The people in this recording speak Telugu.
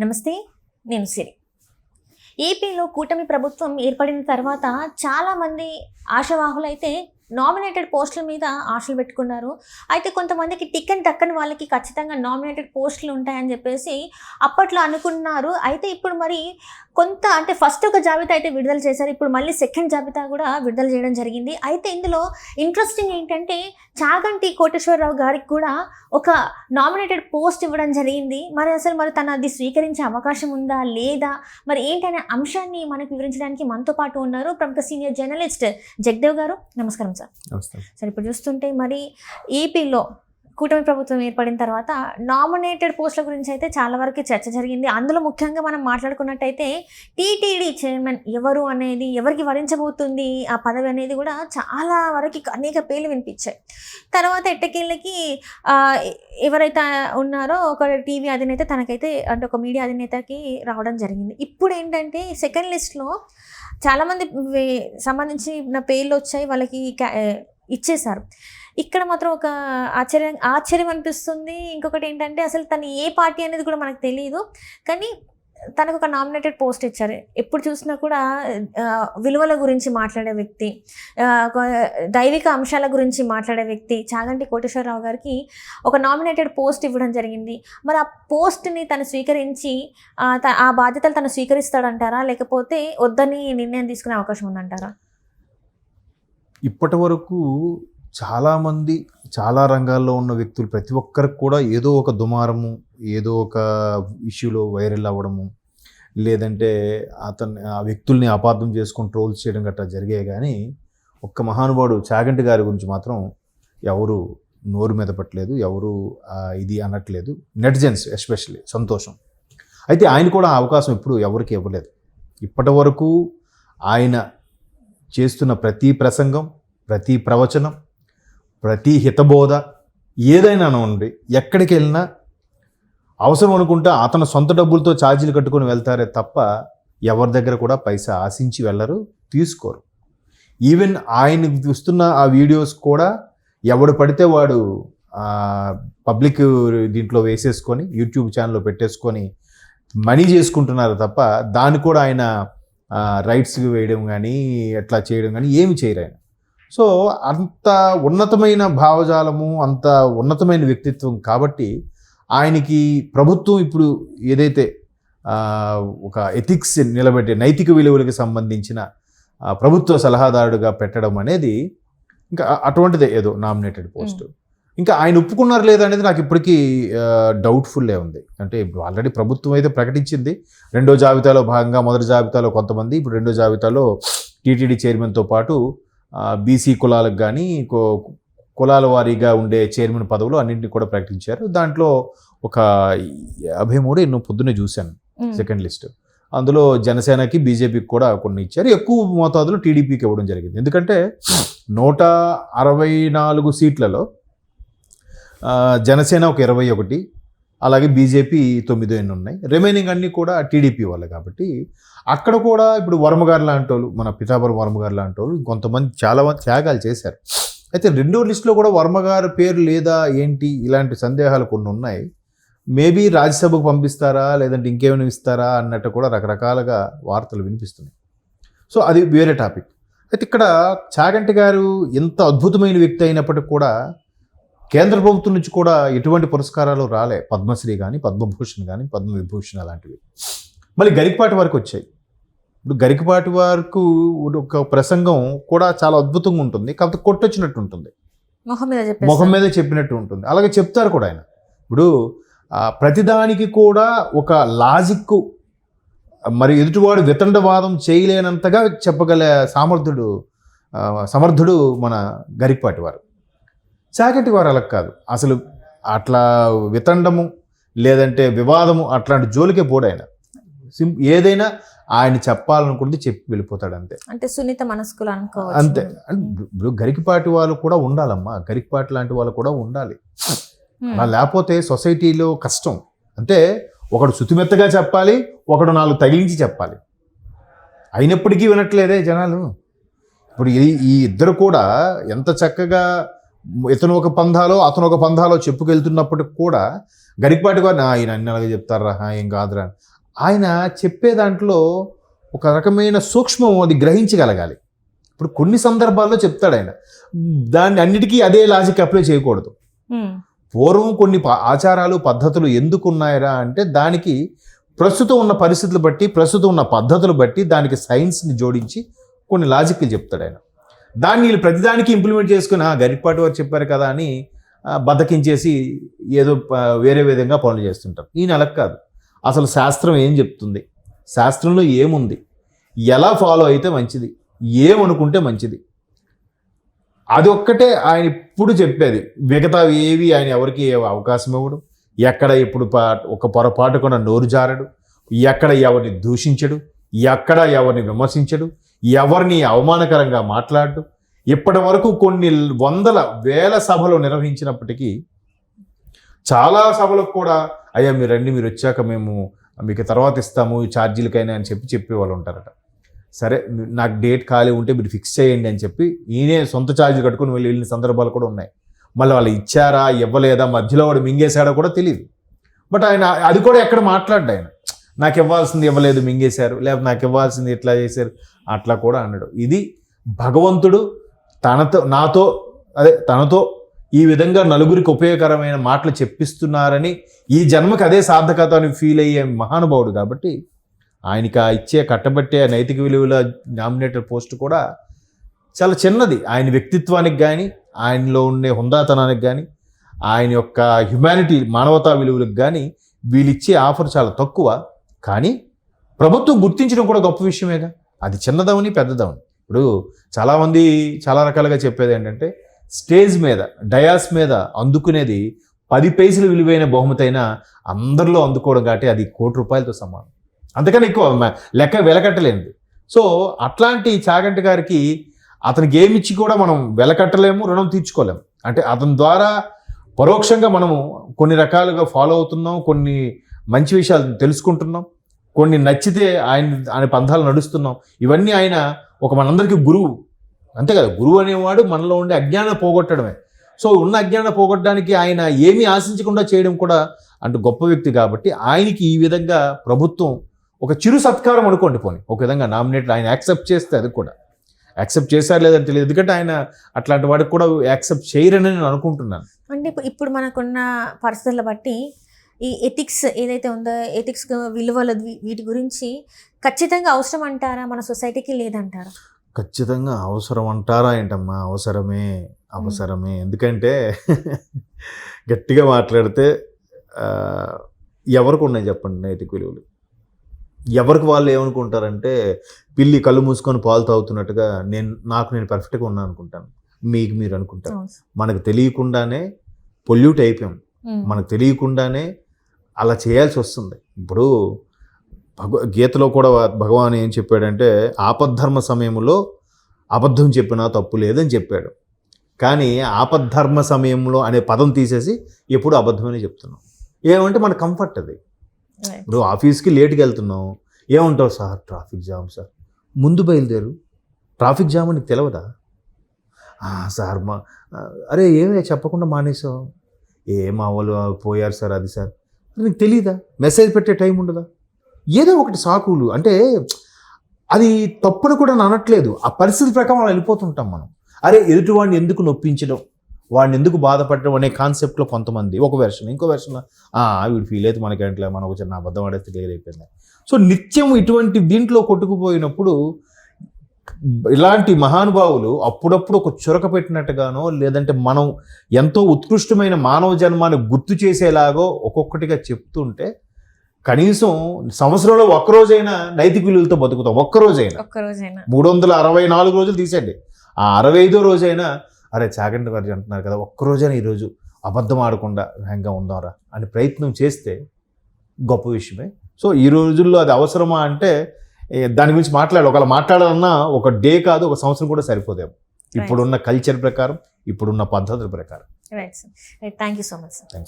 నమస్తే నేను సిరి. ఏపీలో కూటమి ప్రభుత్వం ఏర్పడిన తర్వాత చాలామంది ఆశావాహులైతే నామినేటెడ్ పోస్టుల మీద ఆశలు పెట్టుకున్నారు. అయితే కొంతమందికి టికెట్ దక్కని వాళ్ళకి ఖచ్చితంగా నామినేటెడ్ పోస్టులు ఉంటాయని చెప్పేసి అప్పట్లో అనుకున్నారు. అయితే ఇప్పుడు మరి కొంత అంటే ఫస్ట్ ఒక జాబితా అయితే విడుదల చేశారు. ఇప్పుడు మళ్ళీ సెకండ్ జాబితా కూడా విడుదల చేయడం జరిగింది. అయితే ఇందులో ఇంట్రెస్టింగ్ ఏంటంటే చాగంటి కోటేశ్వరరావు గారికి కూడా ఒక నామినేటెడ్ పోస్ట్ ఇవ్వడం జరిగింది. మరి అసలు మరి తను అది స్వీకరించే అవకాశం ఉందా లేదా? మరి ఏంటనే అంశాన్ని మనకు వివరించడానికి మనతో పాటు ఉన్నారు ప్రముఖ సీనియర్ జర్నలిస్ట్ జగదేవ్ గారు. నమస్కారం. సార్. సరే ఇప్పుడు చూస్తుంటే మరి ఏపీలో కూటమి ప్రభుత్వం ఏర్పడిన తర్వాత నామినేటెడ్ పోస్టుల గురించి అయితే చాలా వరకు చర్చ జరిగింది. అందులో ముఖ్యంగా మనం మాట్లాడుకున్నట్టయితే టీటీడీ చైర్మన్ ఎవరు అనేది ఎవరికి వరించబోతుంది ఆ పదవి అనేది కూడా చాలా వరకు అనేక పేర్లు వినిపించాయి. తర్వాత ఎట్టకేళ్ళకి ఎవరైతే ఉన్నారో ఒక టీవీ అధినేత తనకైతే అంటే ఒక మీడియా అధినేతకి రావడం జరిగింది. ఇప్పుడు ఏంటంటే సెకండ్ లిస్ట్లో చాలామంది సంబంధించిన పేర్లు వచ్చాయి. వాళ్ళకి క్యా- ఇచ్చేశారు. ఇక్కడ మాత్రం ఒక ఆశ్చర్యం ఆశ్చర్యం అనిపిస్తుంది. ఇంకొకటి ఏంటంటే అసలు తను ఏ పార్టీ అనేది కూడా మనకు తెలియదు కానీ తనకు ఒక నామినేటెడ్ పోస్ట్ ఇచ్చారు. ఎప్పుడు చూసినా కూడా విలువల గురించి మాట్లాడే వ్యక్తి ఒక దైవిక అంశాల గురించి మాట్లాడే వ్యక్తి చాగంటి కోటేశ్వరరావు గారికి ఒక నామినేటెడ్ పోస్ట్ ఇవ్వడం జరిగింది. మరి ఆ పోస్ట్ని తను స్వీకరించి ఆ, ఆ బాధ్యతలు తను స్వీకరిస్తాడంటారా? లేకపోతే వద్దని నిర్ణయం తీసుకునే అవకాశం ఉందంటారా? ఇప్పటి వరకు చాలామంది చాలా రంగాల్లో ఉన్న వ్యక్తులు ప్రతి ఒక్కరికి కూడా ఏదో ఒక దుమారము ఏదో ఒక ఇష్యూలో వైరల్ అవ్వడము లేదంటే అతన్ని ఆ వ్యక్తుల్ని అపార్థం చేసుకొని ట్రోల్స్ చేయడం గట్రా జరిగాయి. కానీ ఒక్క మహానుభావుడు చాగంటి గారి గురించి మాత్రం ఎవరు నోరు మీద పట్టలేదు ఎవరు ఇది అనట్లేదు. నెటిజన్స్ ఎస్పెషల్లీ సంతోషం. అయితే ఆయన కూడా అవకాశం ఇప్పుడు ఎవరికి ఇవ్వలేదు. ఇప్పటి వరకు ఆయన చేస్తున్న ప్రతి ప్రసంగం ప్రతి ప్రవచనం ప్రతి హితబోధ ఏదైనా ఉండి ఎక్కడికి వెళ్ళినా అవసరం అనుకుంటే అతను సొంత డబ్బులతో ఛార్జీలు కట్టుకొని వెళ్తారే తప్ప ఎవరి దగ్గర కూడా పైసా ఆశించి వెళ్ళరు తీసుకోరు. ఈవెన్ ఆయన చూస్తున్న ఆ వీడియోస్ కూడా ఎవడు పడితే వాడు పబ్లిక్ దీంట్లో వేసేసుకొని యూట్యూబ్ ఛానల్లో పెట్టేసుకొని మనీ చేసుకుంటున్నారు తప్ప దాన్ని కూడా ఆయన రైట్స్కి వేయడం కానీ ఎట్లా చేయడం కానీ ఏమి చేయరు ఆయన. సో అంత ఉన్నతమైన భావజాలము అంత ఉన్నతమైన వ్యక్తిత్వం కాబట్టి ఆయనకి ప్రభుత్వం ఇప్పుడు ఏదైతే ఒక ఎథిక్స్ నిలబెట్టే నైతిక విలువలకు సంబంధించిన ప్రభుత్వ సలహాదారుడుగా పెట్టడం అనేది ఇంకా అటువంటిదే ఏదో నామినేటెడ్ పోస్ట్ ఇంకా ఆయన ఒప్పుకున్నారు లేదా అనేది నాకు ఇప్పటికీ డౌట్ఫుల్లే ఉంది. అంటే ఇప్పుడు ఆల్రెడీ ప్రభుత్వం అయితే ప్రకటించింది. రెండో జాబితాలో భాగంగా మొదటి జాబితాలో కొంతమంది ఇప్పుడు రెండో జాబితాలో టీటీడీ చైర్మన్తో పాటు బీసీ కులాలకు కానీ కులాల వారీగా ఉండే చైర్మన్ పదవులు అన్నింటినీ కూడా ప్రకటించారు. దాంట్లో ఒక యాభై మూడు ఎన్నో పొద్దున్నే చూశాను సెకండ్ లిస్ట్. అందులో జనసేనకి బీజేపీకి కూడా కొన్ని ఇచ్చారు. ఎక్కువ మోతాదులో టీడీపీకి ఇవ్వడం జరిగింది. ఎందుకంటే నూట అరవై నాలుగు సీట్లలో జనసేన ఒక ఇరవై ఒకటి అలాగే బీజేపీ తొమ్మిదో ఎన్ని ఉన్నాయి. రిమైనింగ్ అన్నీ కూడా టీడీపీ వాళ్ళు కాబట్టి అక్కడ కూడా ఇప్పుడు వర్మగారు లాంటి వాళ్ళు మన పితాపురం వర్మగారు లాంటి వాళ్ళు కొంతమంది చాలా మంది త్యాగాలు చేశారు. అయితే రెండో లిస్టులో కూడా వర్మగారి పేరు లేదా ఏంటి ఇలాంటి సందేహాలు కొన్ని ఉన్నాయి. మేబీ రాజ్యసభకు పంపిస్తారా లేదంటే ఇంకేమైనా ఇస్తారా అన్నట్టు కూడా రకరకాలుగా వార్తలు వినిపిస్తున్నాయి. సో అది వేరే టాపిక్ అయితే ఇక్కడ చాగంటి గారు ఎంత అద్భుతమైన వ్యక్తి అయినప్పటికీ కూడా కేంద్ర ప్రభుత్వం నుంచి కూడా ఎటువంటి పురస్కారాలు రాలే. పద్మశ్రీ కానీ పద్మభూషణ్ కానీ పద్మవిభూషణ్ అలాంటివి. మళ్ళీ గరికపాటి వరకు వచ్చాయి. ఇప్పుడు గరికపాటి వరకు ఒక ప్రసంగం కూడా చాలా అద్భుతంగా ఉంటుంది. కాకపోతే కొట్టొచ్చినట్టు ఉంటుంది. ముఖం మీద చెప్పినట్టు ఉంటుంది. అలాగే చెప్తారు కూడా ఆయన. ఇప్పుడు ప్రతిదానికి కూడా ఒక లాజిక్ మరి ఎదుటివాడు వితండవాదం చేయలేనంతగా చెప్పగల సామర్థ్యుడు ఆ, సమర్థుడు మన గరికపాటి వారు. చాకటి వారు అలా కాదు. అసలు అట్లా వితండము లేదంటే వివాదము అట్లాంటి జోలికే పోడు ఆయన. సిం ఏదైనా ఆయన చెప్పాలనుకుంటే చెప్పి వెళ్ళిపోతాడు అంతే. అంటే సున్నిత మనస్కులు అనుకోవచ్చు. అంతే. ఇప్పుడు గరికపాటి వాళ్ళు కూడా ఉండాలమ్మా. గరికపాటి లాంటి వాళ్ళు కూడా ఉండాలి. అలా లేకపోతే సొసైటీలో కష్టం. అంటే ఒకడు శుతిమెత్తగా చెప్పాలి ఒకడు నాలుగు తగిలించి చెప్పాలి. అయినప్పటికీ వినట్లేదే జనాలు. ఇప్పుడు ఈ ఇద్దరు కూడా ఎంత చక్కగా ఇతను ఒక పంధాలో అతను ఒక పంధాలో చెప్పుకెళ్తున్నప్పటికి కూడా గరికపాటి గారు "నా, ఆయన అన్ని అలాగే చెప్తారా? "ఆ, ఏం కాదురా అని." ఆయన చెప్పే దాంట్లో ఒక రకమైన సూక్ష్మం అది గ్రహించగలగాలి. ఇప్పుడు కొన్ని సందర్భాల్లో చెప్తాడు ఆయన. దాన్ని అన్నిటికీ అదే లాజిక్ అప్లై చేయకూడదు. పూర్వం కొన్ని ఆచారాలు పద్ధతులు ఎందుకు ఉన్నాయరా అంటే దానికి ప్రస్తుతం ఉన్న పరిస్థితులు బట్టి ప్రస్తుతం ఉన్న పద్ధతులు బట్టి దానికి సైన్స్ని జోడించి కొన్ని లాజిక్లు చెప్తాడు ఆయన. దాన్ని వీళ్ళు ప్రతిదానికి ఇంప్లిమెంట్ చేసుకుని గరిపాటు వారు చెప్పారు కదా అని బద్దకించేసి ఏదో ప- వేరే విధంగా పనులు చేస్తుంటారు ఈయన అలా కాదు. అసలు శాస్త్రం ఏం చెప్తుంది? శాస్త్రంలో ఏముంది? ఎలా ఫాలో అయితే మంచిది? ఏమనుకుంటే మంచిది? అది ఒక్కటే ఆయన ఇప్పుడు చెప్పేది. మిగతా ఏవి ఆయన ఎవరికి అవకాశం ఇవ్వడు. ఎక్కడ ఇప్పుడు పా- ఒక పొరపాటు కూడా నోరు జారడు. ఎక్కడ ఎవరిని దూషించడు. ఎక్కడ ఎవరిని విమర్శించడు. ఎవరిని అవమానకరంగా మాట్లాడు ఇప్పటి వరకు కొన్ని వందల వేల సభలు నిర్వహించినప్పటికీ చాలా సభలకు కూడా అయ్యా మీరు రండి మీరు వచ్చాక మేము మీకు తర్వాత ఇస్తాము ఈ ఛార్జీలకైనా అని చెప్పి చెప్పేవాళ్ళు ఉంటారట. సరే మీ- నాకు డేట్ ఖాళీ ఉంటే మీరు ఫిక్స్ చేయండి అని చెప్పి ఈయనే సొంత ఛార్జీలు కట్టుకుని వెళ్ళి వెళ్ళిన సందర్భాలు కూడా ఉన్నాయి. మళ్ళీ వాళ్ళు ఇచ్చారా ఇవ్వలేదా మధ్యలో వాడు మింగేశాడో కూడా తెలియదు బట్ ఆయన అది కూడా ఎక్కడ మాట్లాడ్డాయన. నాకు ఇవ్వాల్సింది ఇవ్వలేదు మింగేశారు. లేకపోతే నాకు ఇవ్వాల్సింది ఇట్లా చేశారు. అట్లా కూడా అన్నాడు. ఇది భగవంతుడు తనతో నాతో అదే తనతో ఈ విధంగా నలుగురికి ఉపయోగకరమైన మాటలు చెప్పిస్తున్నారని ఈ జన్మకి అదే సార్థకత అని ఫీల్ అయ్యే మహానుభావుడు కాబట్టి ఆయనకి ఆ ఇచ్చే కట్టబట్టే నైతిక విలువల నామినేటర్ పోస్ట్ కూడా చాలా చిన్నది. ఆయన వ్యక్తిత్వానికి కానీ ఆయనలో ఉండే హుందాతనానికి కానీ ఆయన యొక్క హ్యుమానిటీ మానవతా విలువలకు కానీ వీళ్ళిచ్చే ఆఫర్ చాలా తక్కువ. కానీ ప్రభుత్వం గుర్తించడం కూడా గొప్ప విషయమేగా. అది చిన్నదవని పెద్దదవని. ఇప్పుడు చాలామంది చాలా రకాలుగా చెప్పేది ఏంటంటే స్టేజ్ మీద డయాస్ మీద అందుకునేది పది పైసలు విలువైన బహుమతి అయినా అందరిలో అందుకోవడం కాబట్టి అది కోటి రూపాయలతో సమానం. అందుకని ఎక్కువ లెక్క వెలకట్టలేనిది. సో అట్లాంటి చాగంటి గారికి అతనికి ఏమిచ్చి కూడా మనం వెలకట్టలేము రుణం తీర్చుకోలేము. అంటే అతని ద్వారా పరోక్షంగా మనము కొన్ని రకాలుగా ఫాలో అవుతున్నాం కొన్ని మంచి విషయాలు తెలుసుకుంటున్నాం. కొన్ని నచ్చితే ఆయన ఆయన పంథాలు నడుస్తున్నాం. ఇవన్నీ ఆయన ఒక మనందరికీ గురువు. అంతే కదా గురువు అనేవాడు మనలో ఉండే అజ్ఞానం పోగొట్టడమే. సో ఉన్న అజ్ఞానం పోగొట్టడానికి ఆయన ఏమీ ఆశించకుండా చేయడం కూడా అంటే గొప్ప వ్యక్తి కాబట్టి ఆయనకి ఈ విధంగా ప్రభుత్వం ఒక చిరు సత్కారం అనుకోండి పోనీ. ఒక విధంగా నామినేట్ ఆయన యాక్సెప్ట్ చేస్తే అది కూడా. యాక్సెప్ట్ చేశారు లేదని తెలియదు. ఎందుకంటే ఆయన అట్లాంటి వాడికి కూడా యాక్సెప్ట్ చేయరని నేను అనుకుంటున్నాను. అంటే ఇప్పుడు ఇప్పుడు మనకున్న పరిస్థితుల బట్టి ఈ ఎథిక్స్ ఏదైతే ఉందో ఎథిక్స్ విలువలు వీటి గురించి ఖచ్చితంగా అవసరం అంటారా? మన సొసైటీకి లేదంటారా? ఖచ్చితంగా అవసరం అంటారా ఏంటమ్మా? అవసరమే అవసరమే. ఎందుకంటే గట్టిగా మాట్లాడితే ఎవరికి ఉన్నాయి చెప్పండి నైతిక విలువలు? ఎవరికి వాళ్ళు ఏమనుకుంటారంటే పిల్లి కళ్ళు మూసుకొని పాలు తాగుతున్నట్టుగా నేను నాకు నేను పర్ఫెక్ట్గా ఉన్నాను అనుకుంటాను. మీకు మీరు అనుకుంటారు. మనకు తెలియకుండానే పొల్యూట్ అయిపోయాం. మనకు తెలియకుండానే అలా చేయాల్సి వస్తుంది. ఇప్పుడు భగవ గీతలో కూడా భగవాన్ ఏం చెప్పాడంటే ఆపద్ధర్మ సమయంలో అబద్ధం చెప్పినా తప్పు లేదని చెప్పాడు. కానీ ఆపద్ధర్మ సమయంలో అనే పదం తీసేసి ఎప్పుడు అబద్ధమని చెప్తున్నాం. ఏమంటే మన కంఫర్ట్ అది. ఇప్పుడు ఆఫీస్కి లేట్కి వెళ్తున్నాం. ఏమంటావు సార్? Traffic jam sir. ముందు బయలుదేరు. ట్రాఫిక్ జామ్ అని తెలియదా "ఆ, సార్ మా అరే ఏమే చెప్పకుండా మానేసావు ఏ మా వాళ్ళు పోయారు సార్ అది సార్. నీకు తెలియదా మెసేజ్ పెట్టే టైం ఉండదా? ఏదో ఒకటి సాకులు. అంటే అది తప్పును కూడా నేను అనట్లేదు. ఆ పరిస్థితి ప్రకారం అలా వెళ్ళిపోతుంటాం మనం. అరే ఎదుటివాడిని ఎందుకు నొప్పించడం? వాడిని ఎందుకు బాధపడడం అనే కాన్సెప్ట్లో కొంతమంది ఒక వెర్షన్ ఇంకో వెర్షన్ వీడు ఫీల్ అయితే మనకేంట్లే మనం ఒక చిన్న అబద్ధం ఆడేస్తే క్లియర్ అయిపోయింది. సో నిత్యం ఇటువంటి దీంట్లో కొట్టుకుపోయినప్పుడు ఇలాంటి మహానుభావులు అప్పుడప్పుడు ఒక చురక పెట్టినట్టుగానో లేదంటే మనం ఎంతో ఉత్కృష్టమైన మానవ జన్మాన్ని గుర్తు చేసేలాగో ఒక్కొక్కటిగా చెప్తుంటే కనీసం సంవత్సరంలో ఒక్కరోజైనా నైతిక విలువలతో బతుకుతాం. ఒక్కరోజైనా. ఒక్కరోజైనా. మూడు వందల అరవై నాలుగు రోజులు తీసేయండి. ఆ అరవై ఐదో రోజైనా అరే చాగంటి గారు అంటున్నారు కదా ఒక్కరోజైనా ఈరోజు అబద్ధం ఆడకుండా హ్యాంగ్గా ఉందాంరా అని ప్రయత్నం చేస్తే గొప్ప విషయమే. సో ఈ రోజుల్లో అది అవసరమా అంటే దాని గురించి మాట్లాడాలి ఒకవేళ మాట్లాడాలన్నా ఒక డే కాదు ఒక సంవత్సరం కూడా సరిపోదేమో. ఇప్పుడున్న కల్చర్ ప్రకారం ఇప్పుడున్న పద్ధతుల ప్రకారం. Right sir right thank you so much sir thanks